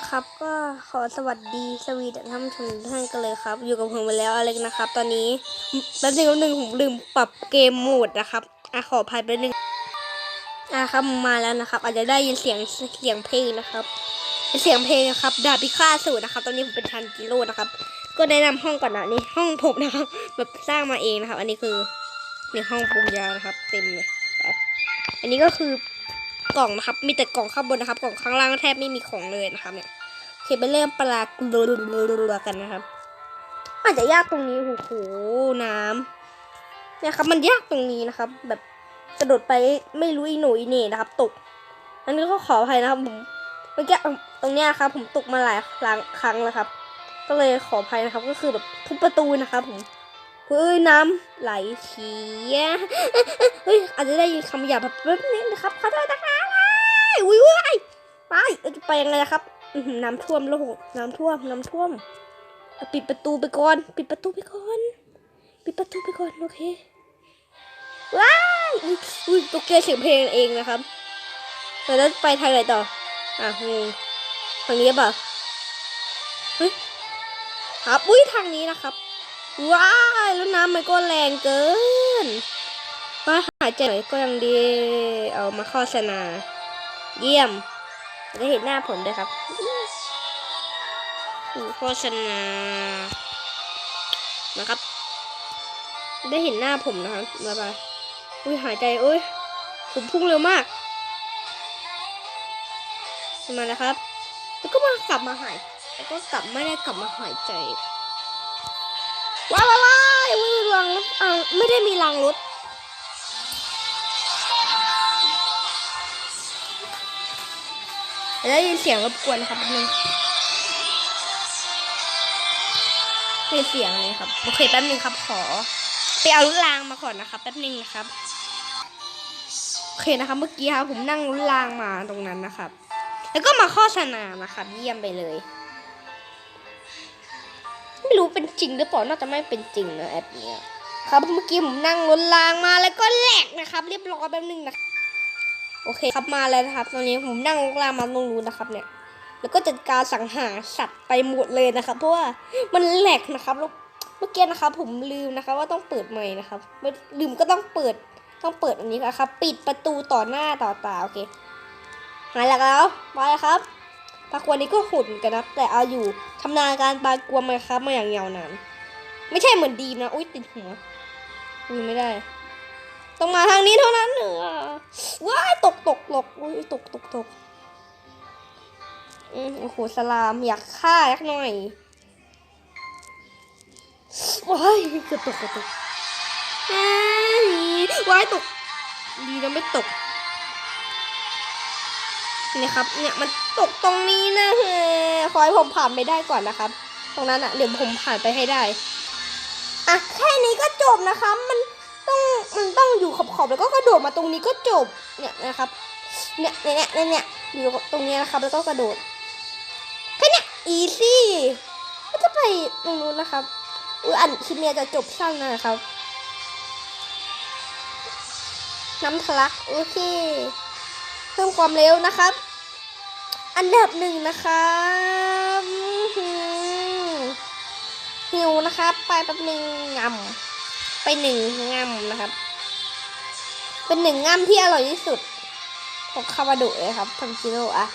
นะครับ ก็ขอสวัสดีสวีดท่านผู้ชมทุกท่านกันเลยครับ อยู่กับผมไปแล้วอเล็กนะครับ ตอนนี้แป๊บนึงแป๊บนึงผมลืมปรับเกมโหมดนะครับอะขออภัยแป๊บนึงอะครับมาแล้วนะครับ อาจจะได้ยินเสียงเสียงเพลงนะครับเสียงเพลงนะครับดาบพิฆาตสูตรนะครับ ตอนนี้ผมเป็นทันจิโร่นะครับ ก็แนะนำห้องก่อนนะนี่ห้องผมนะครับแบบสร้างมาเองนะครับ อันนี้คือนี่ห้องปรุงยานะครับ เต็มเลยอันนี้ก็คือ กล่องนะครับ มีแต่กล่องข้างบนนะครับ กล่องข้างล่างแทบไม่มีของเลยนะครับเนี่ยโอเคไปเริ่มปลาลัวกันนะครับ อาจจะยากตรงนี้โอ้โหน้ำเนี่ยครับ มันยากตรงนี้นะครับ แบบกระโดดไปไม่รู้อีหนูอีเน่นะครับ ตก อันนี้ก็ขออภัยนะครับผมเมื่อกี้ตรงเนี้ยครับ ผมตกมาหลายครั้งครั้งแล้วครับ ก็เลยขออภัยนะครับ ก็คือแบบทุบประตูนะครับผมเฮ้ยน้ำไหลเฉียเฮ้ยอาจจะได้ยินคำหยาบแบบนี้นะครับขอโทษนะคะ ไปยังไงครับน้ำท่วมโลกน้ำท่วมน้ำท่วม ปิดประตูไปก่อน ปิดประตูไปก่อน ปิดประตูไปก่อนโอเค ว้าอุ๊ยอุ้ยตกใจเสียงเพลงเองนะครับแล้วไปทางไหนต่อ อะงงทางนี้เปล่าเฮ้ยครับอุ้ยทางนี้นะครับ ว้าแล้วน้ำมันก็แรงเกินว่าหายใจหน่อยก็ยังดี เอามาโฆษณา เยี่ยม จะเห็นหน้าผมด้วยครับดูโฆษณานะครับ ได้เห็นหน้าผมนะครับบ๊ายบายอุ้ยหายใจเอ้ยผมพุ่งเร็วมากมาแล้วครับ แล้วก็มากลับมาหายแล้วก็กลับไม่ได้กลับมาหายใจอีกว้ายว้ายว้ายอุ้ยรังรถอ่าไม่ได้มีรังรถ ได้ยินเสียงรบกวนครับนึงไม่เสียงเลยครับโอเคแป๊บนึงครับ ขอ ไปเอารถรางมาก่อนนะครับแป๊บนึงนะครับโอเคนะครับ เมื่อกี้ครับผมนั่งรถรางมาตรงนั้นนะครับ แล้วก็มาโฆษณานะครับ เยี่ยมไปเลย ไม่รู้เป็นจริงหรือเปล่าน่าจะไม่เป็นจริงนะแอปเนี้ยครับเมื่อกี้ผมนั่งรถรางมาแล้วก็แหลกนะครับ เรียบร้อยแป๊บนึงนะ โอเคครับมาแล้วนะครับ ตอนนี้ผมนั่งรางมาตรงนู้นนะครับเนี่ย แล้วก็จัดการสังหารสัตว์ไปหมดเลยนะครับ เพราะว่ามันแหลกนะครับแล้วเมื่อกี้นะครับผมลืมนะครับว่าต้องเปิดใหม่นะครับลืมก็ต้องเปิดต้องเปิดอันนี้นะครับ ปิดประตูต่อหน้าต่อตาโอเคหายแล้วแล้วมาแล้วครับปลากวนนี้ก็หุ่นกันนะแต่เอาอยู่ทำนาการปลากวนมาครับมาอย่างยาวนานไม่ใช่เหมือนดีมนะอุ้ยติดหัวอุ้ยไม่ได้ ต้องมาทางนี้เท่านั้นเหรอว้ายตกตกตกอุ้ยตกตกตกอืมโอ้โหสลามอยากฆ่ายักหน่อยว้ายเกือบตกเกือบตกอ้าว้ายตก ดีนะไม่ตกเนี่ยครับ เนี่ยมันตกตรงนี้นะเฮ้ขอให้ผมผ่านไปได้ก่อนนะครับ ตรงนั้นอะเดี๋ยวผมผ่านไปให้ได้อะแค่นี้ก็จบนะคะมัน ต้องมันต้องอยู่ขอบๆแล้วก็กระโดดมาตรงนี้ก็จบเนี่ยนะครับเนี่ยเนี่ยเนี่ยเนี่ยอยู่ตรงนี้นะครับแล้วก็กระโดดแค่นี้อีซี่ก็จะไปตรงนู้นนะครับอุ้ยอันคลิปเนี้ยจะจบสั้นนะครับ น้ำทะลักโอเคเพิ่มความเร็วนะครับ อันดับหนึ่งนะครับหิวนะครับ ไปแป๊บหนึ่งงำ ไปหนึ่งงำนะครับ เป็นหนึ่งงำที่อร่อยที่สุดของคาบาดะเลยครับทังจิโร่อะ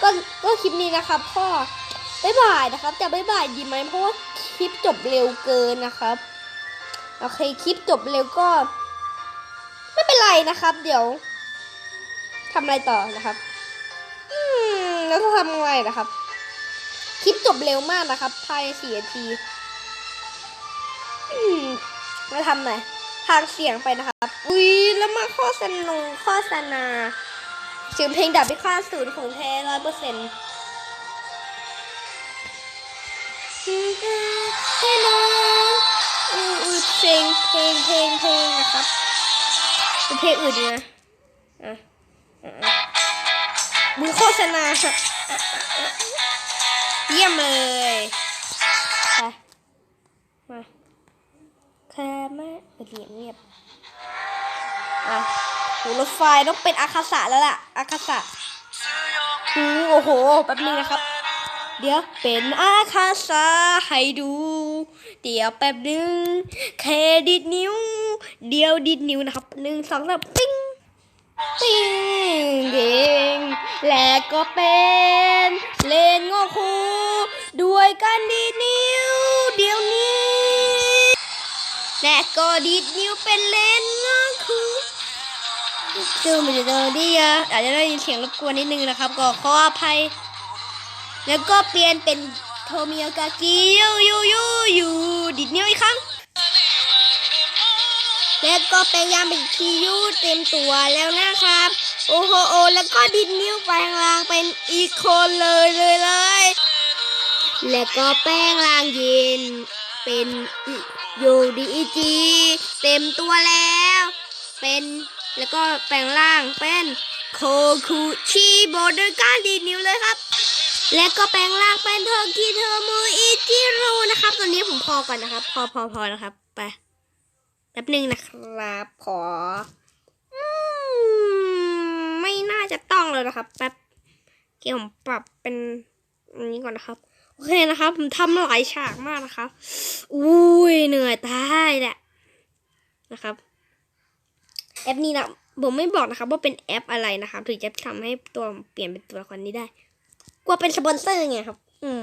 ก็ก็คลิปนี้นะครับก็บ๊ายบายนะครับ จะบ๊ายบายดีไหมเพราะว่าคลิปจบเร็วเกินนะครับโอเคคลิปจบเร็วก็ ไม่เป็นไรนะครับ เดี๋ยวทำอะไรต่อนะครับ อืมแล้วจะทำอะไรนะครับ คลิปจบเร็วมากนะครับภายในสี่นาที มาทำหน่อยทางเสียงไปนะครับอุ้ยแล้วมาโฆษณาโฆษณาเสียงเพลงดับพิฆาตศูนย์ของแท้ร้อยเปอร์เซ็นต์ให้น้องอืออือเพลงเพลงเพลงเพลงนะครับเป็นเพลงอื่นดีนะอะอะอะมือโฆษณาเยี่ยมเลย ค่ไม่เป็นเงียบเงียบอะหูรถไฟต้องเป็นอาคาสะแล้วล่ะอาคาสะหูโอ้โหแป๊บนึงนะครับ เดี๋ยวเป็นอาคาซาให้ดู เดี๋ยวแป๊บหนึ่งแค่ดิดนิ้ว เดี๋ยวดิดนิ้วนะครับหนึ่งสองสามปิ้งปิ้งเก่งและก็เป็นเลนโงคูด้วยการดีนิ้ และก็ดีดนิ้วเป็นเลนโงคูซึ่งมันจะเจอดีอะอาจจะได้ยินเสียงรบกวนนิดนึงนะครับ ก็ขออภัย แล้วก็เปลี่ยนเป็นโทมิโอกากิยูยูยูยูดีดนิ้วอีกครั้ง แล้วก็แปลงยามเป็นคิยูเต็มตัวแล้วนะครับ โอ้โหโอแล้วก็ดิดนิ้วแปลงร่างเป็นอีกคนเลยเลยเลย แล้วก็แปลงร่างเย็น เป็นอิโยดีจีเต็มตัวแล้ว เป็นแล้วก็แปลงร่างเป็นโคคุชิโบโดยการดีดนิ้วเลยครับ และก็แปลงร่างเป็นโทอร์กิโทอร์มูอิจิโร่นะครับ ตอนนี้ผมพอก่อนนะครับ พอพอพอนะครับ ไปแป๊บหนึ่งนะครับ ขออมไม่น่าจะต้องเลยนะครับแป๊บเกี่ยวผมปรับเป็นอันนี้ก่อนนะครับ โอเคนะครับผมทำหลายฉากมากนะครับ อุ้ยเหนื่อยตายแหละนะครับ แอปนี้นะผมไม่บอกนะครับ ว่าเป็นแอปอะไรนะครับถึงจะทำให้ตัวเปลี่ยนเป็นตัวละครนี้ได้กลัวเป็นสปอนเซอร์ไงครับ อืม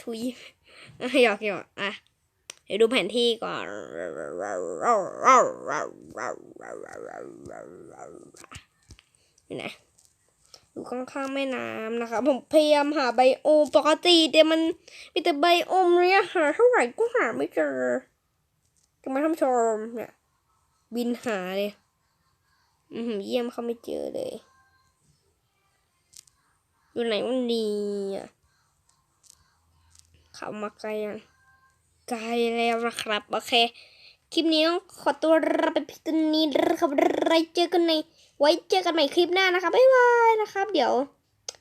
ทุยหยอกหยอกอะเดี๋ยวดูแผนที่ก่อนนี่นะ อยู่ข้างๆแม่น้ำนะคะ ผมพยายามหาไบโอมปกติแต่มันมีแต่ไบโอมเนี่ยหาเท่าไหร่ก็หาไม่เจอจะมาทำชมเนี่ยบินหาเลยอือหือเยี่ยมเขาไม่เจอเลย อยู่ไหนวันนี้อะเขามาไกลยังไกลแล้วนะครับ โอเค คลิปนี้ต้องขอตัวลาไปพียงเท่านี้นะครับไว้เจอกันใน ไว้เจอกันใหม่คลิปหน้านะครับบ๊ายบายนะครับ เดี๋ยว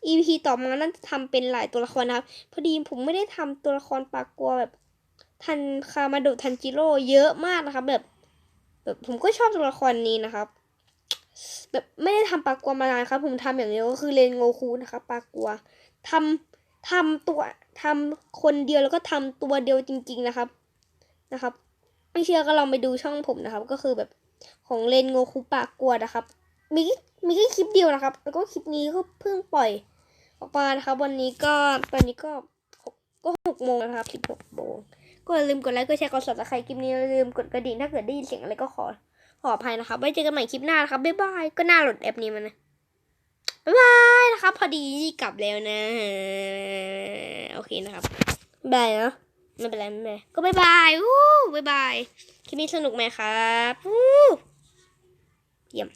EP ต่อมาน่าจะทำเป็นหลายตัวละครนะครับ พอดีผมไม่ได้ทำตัวละครปากกัวแบบทันคามาโดทันจิโร่เยอะมากนะครับ แบบแบบผมก็ชอบตัวละครนี้นะครับ แบบไม่ได้ทำปากกัวมานานครับ ผมทำอย่างเดียวก็คือเลนโงคูนะครับปากกัวทำทำตัวทำคนเดียวแล้วก็ทำตัวเดียวจริง ๆนะครับนะครับ ไม่เชื่อก็ลองไปดูช่องผมนะครับ ก็คือแบบของเลนโงคูปากกัวนะครับ มีมีแค่คลิปเดียวนะครับ แล้วก็คลิปนี้ก็เพิ่งปล่อยออกมานะครับ วันนี้ก็ตอนนี้ก็ก็หกโมงนะครับสิบหกโมงก็อย่าลืมกดไลค์กดแชร์กด subscribe คลิปนี้อย่าลืมกดกระดิ่งถ้าเกิดได้ยินเสียงอะไรก็ขอขออภัยนะครับไว้เจอกันใหม่คลิปหน้านะครับบ๊ายบายก็น่าโหลดแอปนี้มานะบ๊ายบายนะครับ พอดีกลับแล้วนะ โอเคนะครับบายเนาะไม่เป็นไรไม่เป็นไรก็บ๊ายบายวู้บ๊ายบายคลิปนี้สนุกไหมครับวู้เยี่ยม